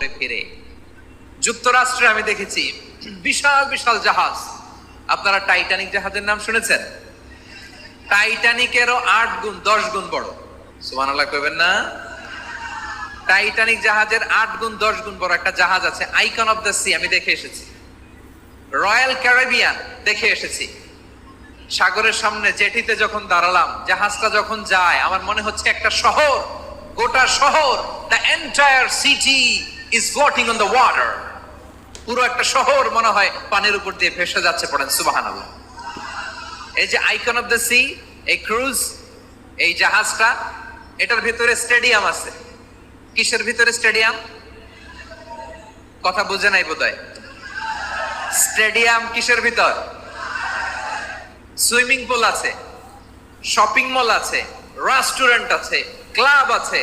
ফিরে। যুক্তরাষ্ট্রে আমি দেখেছি বিশাল বিশাল জাহাজ। আপনারা টাইটানিক জাহাজের নাম শুনেছেন? টাইটানিকেরও আট গুণ, দশ গুণ বড়। সুমান আল্লাহ কইবেন না? টাইটানিক জাহাজের আট গুণ, দশ গুণ বড় একটা জাহাজ আছে, আইকন অফ দ্য সি, আমি দেখে এসেছি। রয়্যাল ক্যারিবিয়ান, দেখে এসেছি। সাগরের সামনে জেটিতে যখন দাঁড়ালাম, জাহাজটা যখন যায়, আমার মনে হচ্ছে একটা শহর, গোটা শহর the entire city is floating on the water পুরো একটা শহর মনে হয় পানির উপর দিয়ে ভেসে যাচ্ছে পড়েন সুবাহান এই যে আইকন অফ দ্য সি এই ক্রুজ এই জাহাজটা, এটার ভিতরে স্টেডিয়াম আছে। কিসের ভিতরে স্টেডিয়াম কথা বুঝে নাই বোধহয়। স্টেডিয়াম কিসের ভিতর? সুইমিং পুল আছে শপিং মল আছে রেস্টুরেন্ট আছে ক্লাব আছে।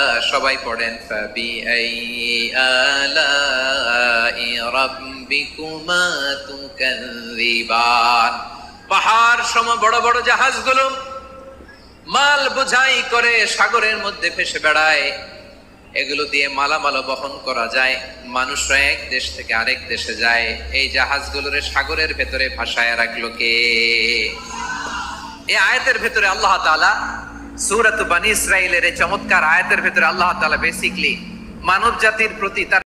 সবাই পড়েন পাহাড় সম বড় বড় জাহাজগুলো মাল বোঝাই করে সাগরের মধ্যে ভেসে বেড়ায়। এগুলো দিয়ে মালামাল বহন করা যায়। মানুষরা এক দেশ থেকে আরেক দেশে যায়। এই জাহাজগুলোর সাগরের ভেতরে ভাসায় রাখল কে? এই আয়াতের ভেতরে আল্লাহ তাআলা সূরাত বানি ইসরায়েলের এই চমৎকার আয়াতের ভেতরে আল্লাহ তালা বেসিকলি মানব জাতির প্রতি তার